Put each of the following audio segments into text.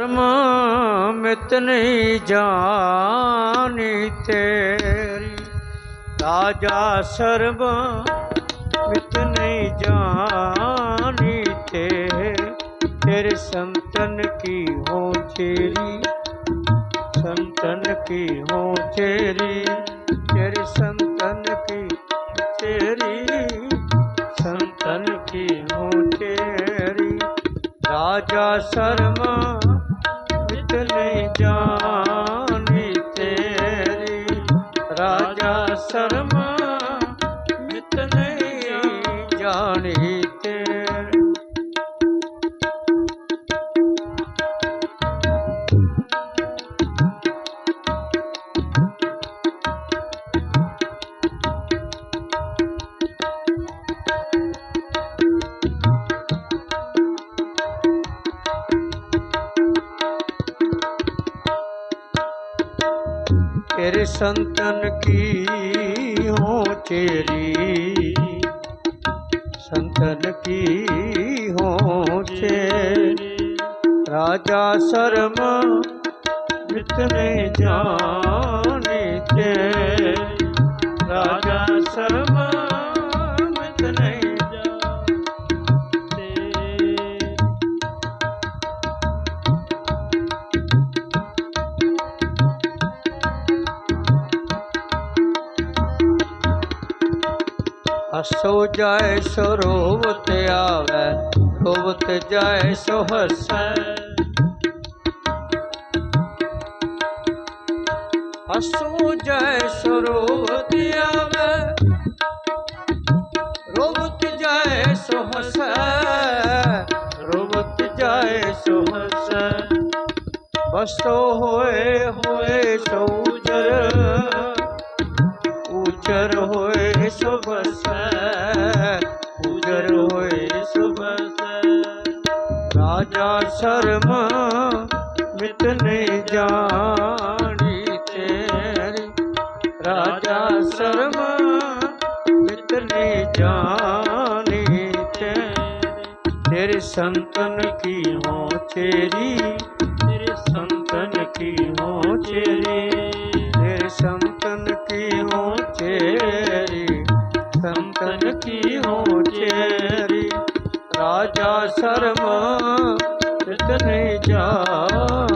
ਕਰਮ ਮਿਤ ਨਹੀਂ ਜਾਣੀ ਤੇਰੀ। ਰਾਜਾ ਸਰਬ ਮਿਤ ਨਹੀਂ ਜਾਣੀ ਤੇ ਤੇਰੇ ਸੰਤਨ ਕੀ ਹੋ ਤੇਰੀ? ਸੰਤਨ ਕੀ ਹੋ ਤੇਰੀ? ਤੇਰੇ ਸੰਤਨ ਕੀ ਤੇਰੀ? ਸੰਤਨ ਕੀ ਹੋ ਤੇਰੀ? ਰਾਜਾ ਸ਼ਰਮਾ ਵਿਤ ਨਹੀਂ ਜਾਣੀ ਤੇਰੀ। ਰਾਜਾ ਸ਼ਰਮਾ ਵਿਤ ਨਹੀਂ ਜਾਣੀ। तेरे संतन की हो चेरी संतन की हो चेरी राजा शर्म मितने जाने ਹਸੋ ਜਾਏ ਸੋ ਰੋਵਤ ਆਵੈ, ਰੋਵਤ ਜਾਏ ਸੋ ਹਸੈ। ਹਸੋ ਜਾਏ ਸੋ ਰੋਵਤ ਆਵੈ, ਰੋਵਤ ਜਾਏ ਸੋ ਹਸੈ, ਰੋਵਤ ਜਾਏ ਸੋ ਹਸੈ। ਬਸੋ ਹੋਏ ਹੋਏ ਸੋ ਉਜਰ ਉਜਰ ਹੋਏ ਸੁਬਸੈ ਉਜਰ ਹੋਏ ਸੁਬਸੈ ਰਾਜਾ ਸ਼ਰਮ ਮਿਤ ਨਹੀਂ ਜਾਣੀ ਤੇਰੀ ਰਾਜਾ ਸ਼ਰਮ ਮਿਤ ਨਹੀਂ ਜਾਣੀ ਤੇਰੀ ਤੇਰੇ ਸੰਤਨ ਕੀ ਹੋ ਤੇਰੀ ਸੰਤਨ ਕੀ ਹੋ ਚੇਰੀ? ਰਾਜਾ ਸ਼ਰਮ ਇਤਨੇ ਜਾਣੀ।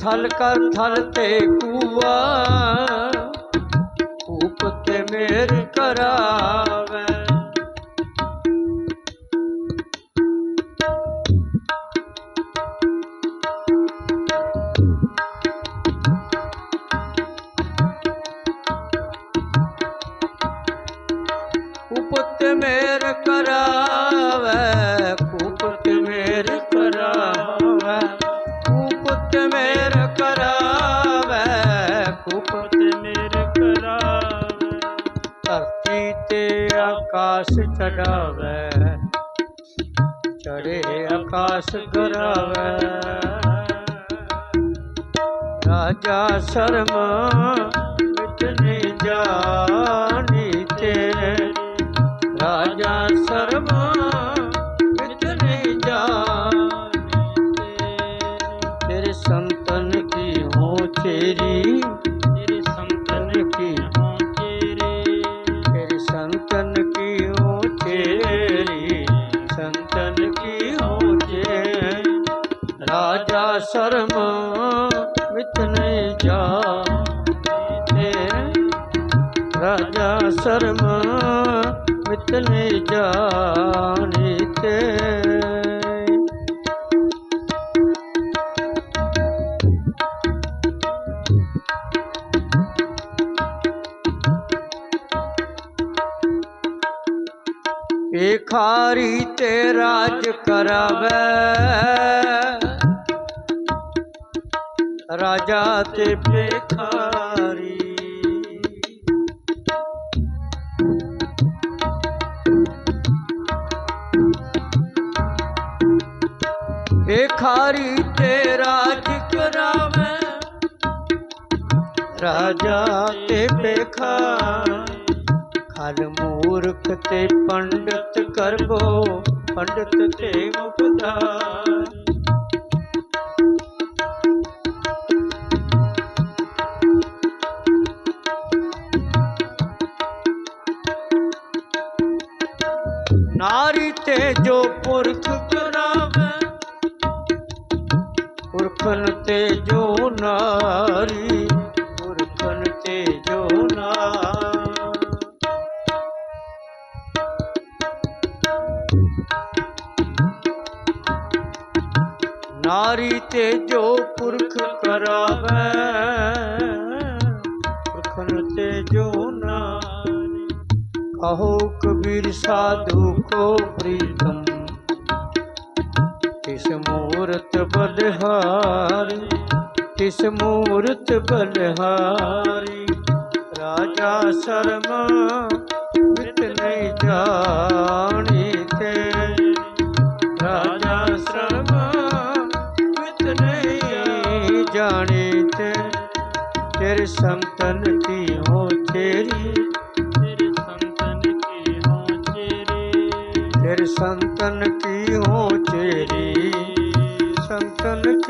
ਥਲ ਕਰ ਥਲ ਤੇ ਕੂਆ ਕੂਪ ਤੇ ਮੇਰ ਕਰਾ। ਆਕਾਸ਼ ਰਾਜਾ ਸ਼ਰਮ ਸ਼ਰਮ ਮਿਤ ਨਹੀਂ ਜਾਣੀ ਤੇ ਭਿਖਾਰੀ ਤੇ ਰਾਜ ਕਰਾਵੇ ਰਾਜਾ ਤੇ ਭੇਖਾਰੀ ਰਾਜਾ ਤੇ ਭੇਖਾਰੀ ਖਲ ਮੂਰਖ ਤੇ ਪੰਡਤ ਕਰਬੋ ਪੰਡਤ ਤੇ ਮੁਕਤਾਰੀ। ਨਾਰੀ ਤੇ ਜੋ ਪੁਰਖ ਨਾਰੀ ਤੇ ਜੋ ਪੁਰਖ ਕਰਾਵੇ ਪੁਰਖਨ ਤੇ ਜੋ ਨਾਰੀ। ਕਹੋ ਕਬੀਰ ਸਾਧੂ ਕੋ ਪ੍ਰੀਤਮ ਤਿਸ ਮੂਰਤ ਬਲਿਹਾਰੀ ਤਿਸ ਮੂਰਤ ਬਲਿਹਾਰੀ। ਰਾਜਾ ਸ਼ਰਮਾ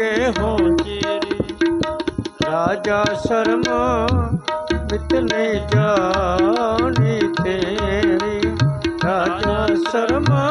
ਕੇ ਹੋ ਚੇਰੇ। ਰਾਜਾ ਸ਼ਰਮਾ ਮਿਤ ਜਾਣੀ ਤੇਰੀ। ਰਾਜਾ ਸ਼ਰਮਾ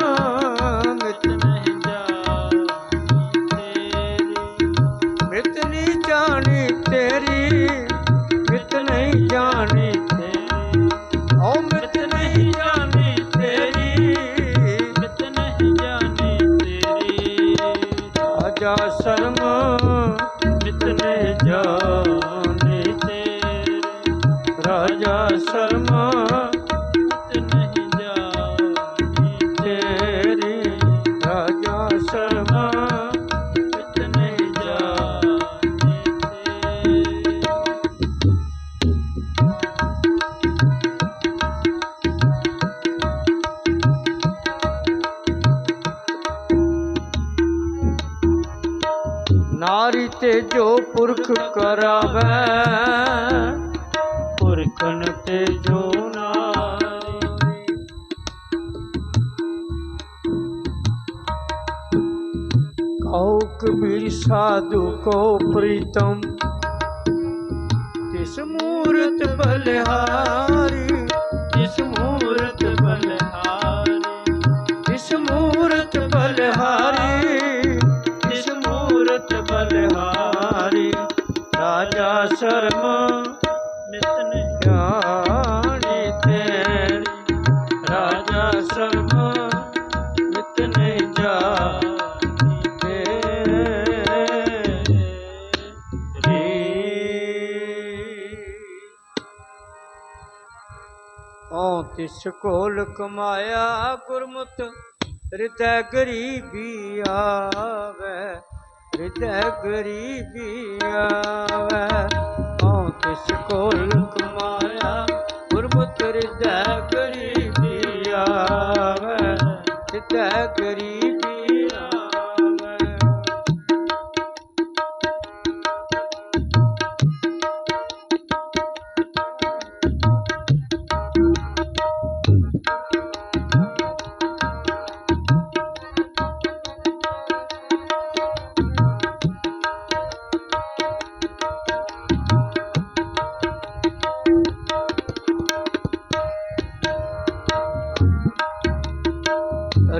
ਕਹੋ ਕਬੀਰ ਸਾਧੂ ਕੋ ਪ੍ਰੀਤਮ ਤਿਸ ਮੂਰਤ ਬਲਿਹਾਰੀ ਓ ਤਿਸ ਕੋਲ ਕਮਾਇਆ ਗੁਰਮੁਤ ਹਿਰਦੈ ਗਰੀਬੀ ਆਵੇ ਹਿਰਦੈ ਗਰੀਬੀ ਆਵੇ। ਓ ਤਿਸ ਕੋਲ ਕਮਾਇਆ ਗੁਰਮੁਤ ਹਿਰਦੈ ਗਰੀਬੀ ਆਵੇ ਹਿਰਦੈ ਗਰੀਬੀ ਆਵੇ।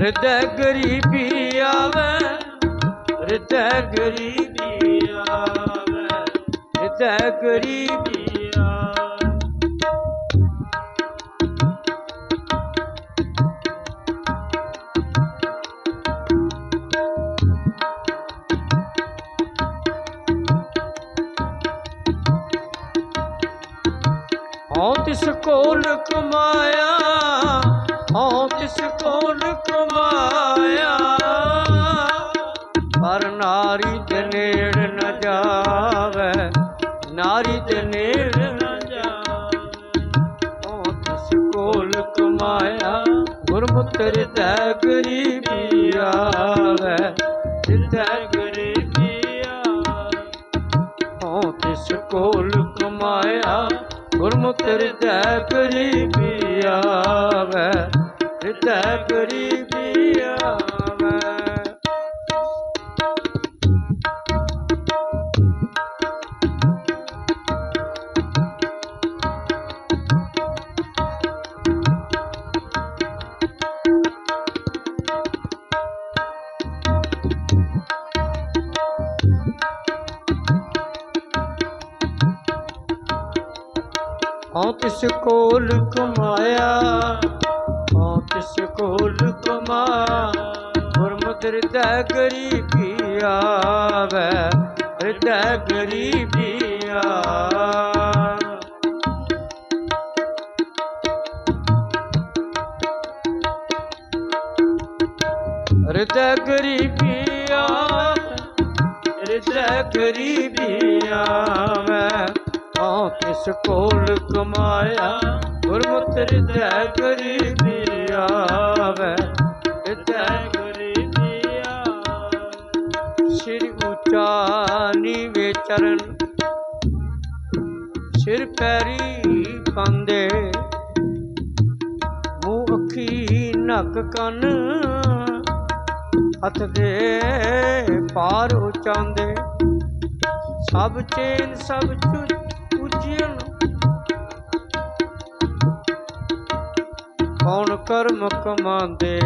ਹਿਰਦੈ ਗਰੀਬੀ ਆਵੇ ਹਿਰਦੈ ਗਰੀਬੀ ਆਵੇ ਹਿਰਦੈ ਗਰੀਬੀ ਆਵੇ। कर ਤਿਸ ਕੋਲ ਕਮਾਇਆ? ਹਾਂ ਤਿਸ ਕੋਲ ਕਮਾ ਗੁਰਮਤਿ ਹਿਰਦੈ ਗਰੀਬੀ ਆਵੇ, ਹਿਰਦੈ ਗਰੀਬੀ ਆਵੇ। ਹਿਰਦੈ ਗਰੀਬੀ ਆਵੇ, ਹਿਰਦੈ ਗਰੀਬੀ ਆਵੇ। ਹਉ ਤਿਸ ਕੋਲ ਕਮਾਇਆ? ਗੁਰਮਤਿ ਹਿਰਦੈ ਗਰੀਬੀ ਆਵੇ ਹਿਰਦੈ ਗਰੀਬੀ ਆਵੇ ਸਿਰ ਉੱਚਾ ਨੀਵੇਂ ਚਰਨ। ਸਿਰ ਪੈਰੀ ਪਾਉਂਦੇ। ਮੂੰਹ ਅੱਖੀ ਨੱਕ ਕੰਨ। ਹੱਥ ਦੇ ਪਾਰ ਉਚਾਉਂਦੇ। ਸਭ ਚੇਨ ਸਭ ਚੁ- ਕੌਣ ਕਰਮ ਕਮਾਉਂਦੇ।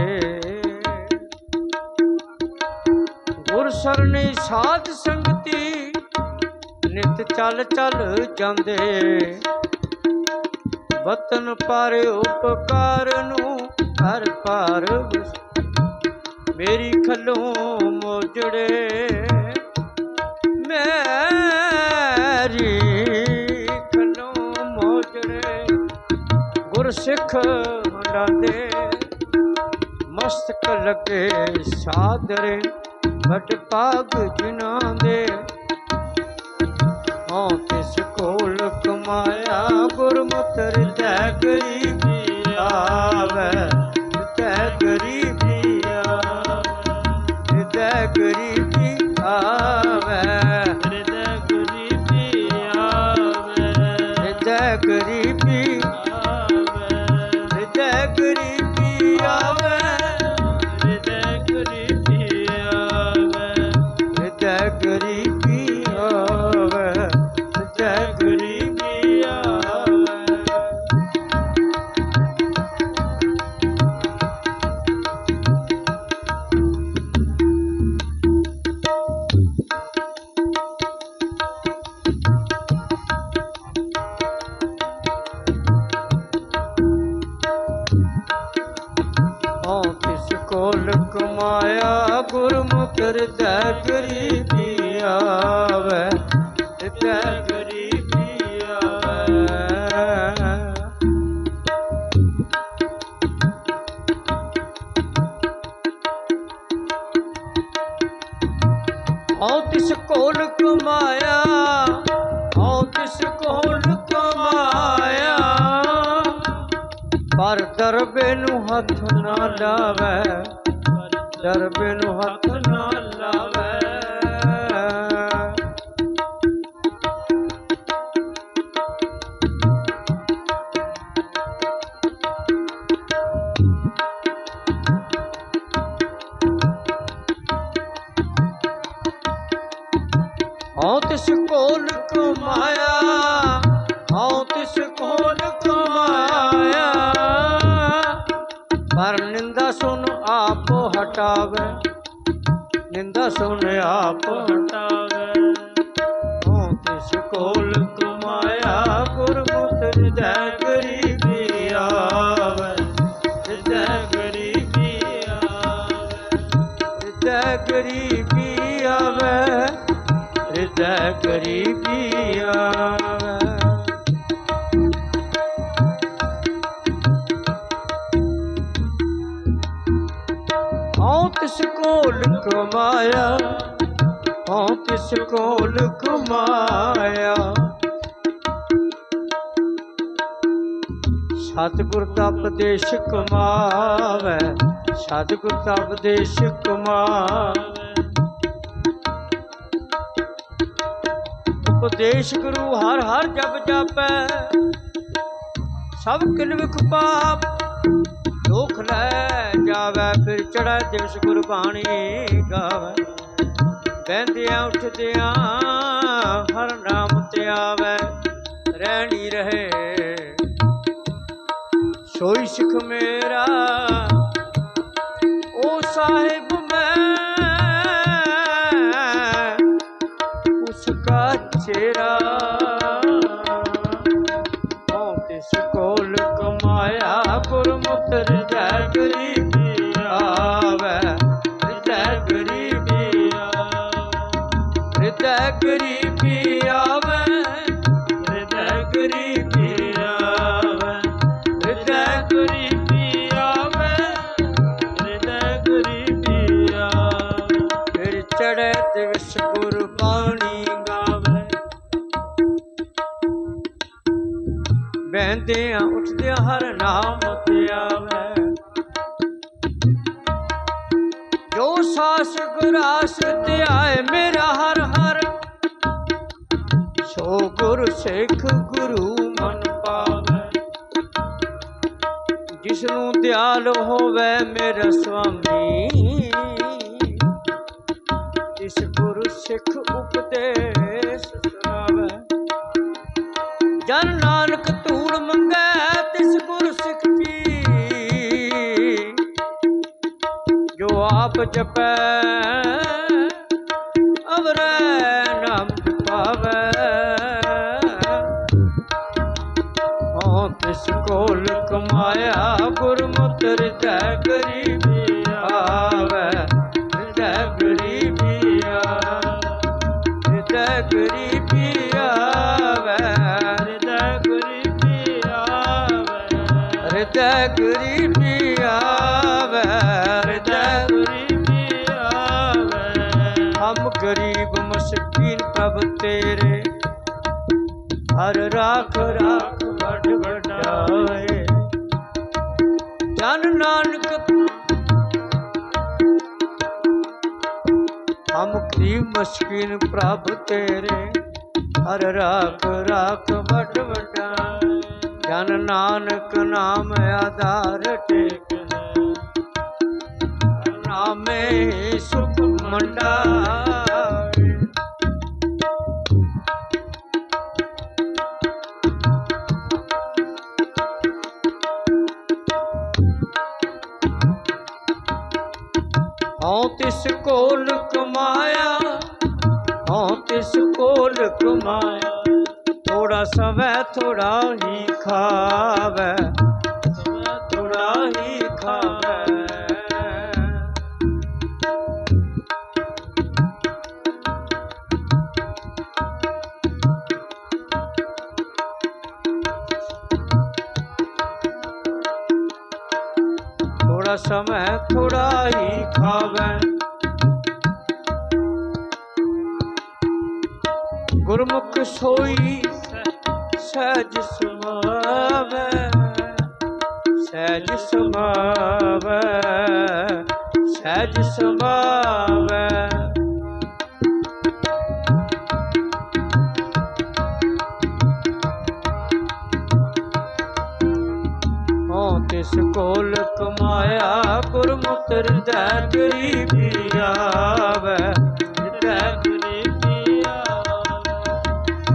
ਗੁਰ ਸਰਣੀ ਸਾਧ ਸੰਗਤੀ, ਨਿਤ ਚੱਲ ਚੱਲ ਜਾਂਦੇ। ਵਤਨ ਪਰ ਉਪਕਾਰ ਨੂੰ ਹਰ ਪਾਰ ਮੇਰੀ ਖਲੋਂ ਮੋਜੜੇ। ਮੇਰੀ ਖੱਲੋਂ ਮੋਜੜੇ। ਗੁਰ ਸਿੱਖ ਲੱਗੇ ਸਾਦਰੇ ਘਟ ਪਾਗ ਜਿਨ੍ਹਾਂ ਦੇ। ਹਉ ਤਿਸ ਕੋਲ ਕਮਾਇਆ ਗੁਰਮਤਿ ਹਿਰਦੈ ਗਰੀਬੀ ਪਰ ਦਰਬੇ ਨੂੰ ਹੱਥ ਨਾ ਲਾਵੇ। ਦਰਬੇ ਨੂੰ ਹੱਥ ਨਾ ਲਾਵੇ। ਹਉ ਤਿਸ ਕੋਲ ਕਮਾਇਆ ਸਤਿਗੁਰ ਦਾ ਉਪਦੇਸ਼ ਕਮਾਵੇ ਸਤਿਗੁਰ ਦਾ ਉਪਦੇਸ਼ ਕਮਾਵੇ ਉਪਦੇਸ਼ ਗੁਰੂ ਹਰ ਹਰ ਜਪ ਜਾਪੈ, ਸਭ ਕਿਲ ਵਿਖ ਪਾਪ ਦੁਖ ਲੈ ਜਾਵੇ, ਫਿਰ ਚੜ੍ਹੈ ਦਿਵਸ ਗੁਰਬਾਣੀ ਗਾਵੇ। ਬਹਿੰਦਿਆਂ, ਉੱਠਦਿਆਂ ਹਰ ਨਾਮ ਤੇ ਆਵੇ, ਰਹਿਣੀ ਰਹੇ। ਸੋਈ ਸਿੱਖ ਮੇਰਾ ਓ ਸਾਹਿਬ ਮੈਂ ਬਹਿੰਦਿਆਂ ਉੱਠਦਿਆਂ ਹਰ ਨਾਮ ਤੇ ਆਵੇ। ਜੋ ਸਾਸ ਗੁਰਾਸ ਤੇ ਮੇਰਾ ਹਰ ਹਰ। ਸੋ ਗੁਰ ਸਿੱਖ ਗੁਰੂ ਮਨ ਪਾਵੇ। ਜਿਸ ਨੂੰ ਦਿਆਲ ਹੋਵੇ ਮੇਰਾ ਸੁਆਮੀ ਇਸ ਗੁਰ ਸਿੱਖ ਉਪਦੇਸ਼ ਨਾਨਕ ਧੂੜ ਮੰਗੈ, ਤਿਸ ਗੁਰ ਸਿੱਖ ਕੀ। ਜੋ ਆਪ ਜਪੈ, ਅਵਰੈ ਨਾਮ ਪਾਵੈ। ਹਾਂ ਤਿਸ ਕੋਲ ਕਮਾਇਆ ਗੁਰਮਤਿ ਹਿਰਦੈ ਗਰੀਬੀ। ਗਰੀਬੀ ਆਵੈ ਹਿਰਦੈ ਗਰੀਬੀ ਆਵੇ ਹਮ ਗਰੀਬ ਮਸਕੀਨ ਪ੍ਰਭ ਤੇਰੇ ਹਰ ਰਾਖ ਰਾਖ ਵੱਡ ਵਡਾਏ ਜਨ ਨਾਨਕ ਹਮ ਗਰੀਬ ਮਸਕੀਨ ਪ੍ਰਭ ਤੇਰੇ ਹਰ ਰਾਖ ਰਾਖ ਵੱਡ ਵਡਾਏ ਜਨ ਨਾਨਕ ਨਾਮ ਆਧਾਰ ਟੇਕ ਹੈ ਨਾਮੇ ਸੁਖ ਮੰਡਾਵੇ ਹਉ ਤਿਸ ਕੋਲ ਕਮਾਇਆ, ਹਉ ਤਿਸ ਕੋਲ ਕਮਾਇਆ। ਥੋੜਾ ਸਵੈ ਥੋੜਾ ਹੀ ਖਾਵੇ। ਥੋੜਾ ਹੀ ਖਾਵੇ। ਥੋੜਾ ਸਮਾਂ ਥੋੜਾ ਹੀ ਖਾਵੇ। ਗੁਰਮੁਖ ਸੋਈ ਸਹਿਜ ਸਮਾਵੇ ਸਹਿਜ ਸਮਾਵੇ ਸਹਿਜ ਸਮਾਵੇ। ਹਉ ਤਿਸ ਕੋਲ ਕਮਾਇਆ, ਗੁਰਮੁਖ ਹਿਰਦੈ ਗਰੀਬੀ ਆਵੇ ਹਿਰਦੈ ਗਰੀਬੀ ਆਵੇ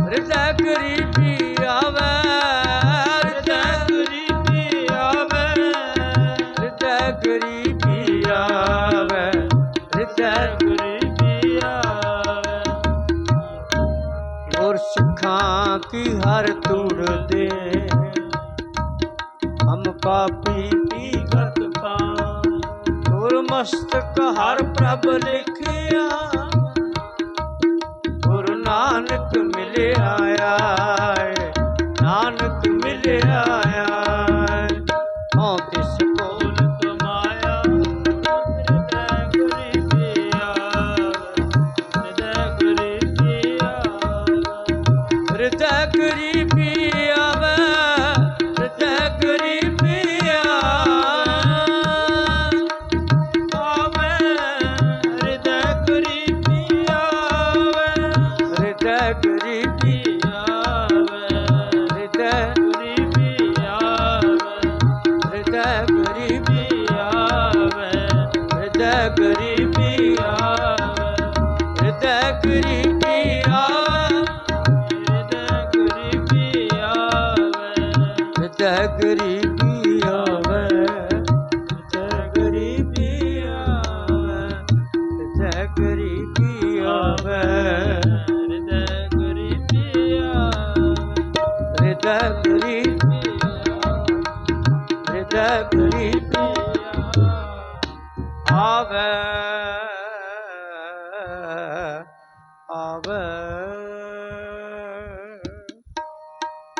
ਹਿਰਦੈ ਗਰੀਬੀ ਹਰ ਤੂੜ ਦੇ ਹਮ ਪਾਪੀ ਕੀ ਗਤ ਪਾ ਗੁਰ ਮਸਤਕ ਹਰ ਪ੍ਰਭ ਲਿਖਿਆ। ਗੁਰੂ ਨਾਨਕ ਮਿਲਿਆ ਗਰੀਬੀ ਆਵੇ ਹਿਰਦੈ ਗਰੀਬੀ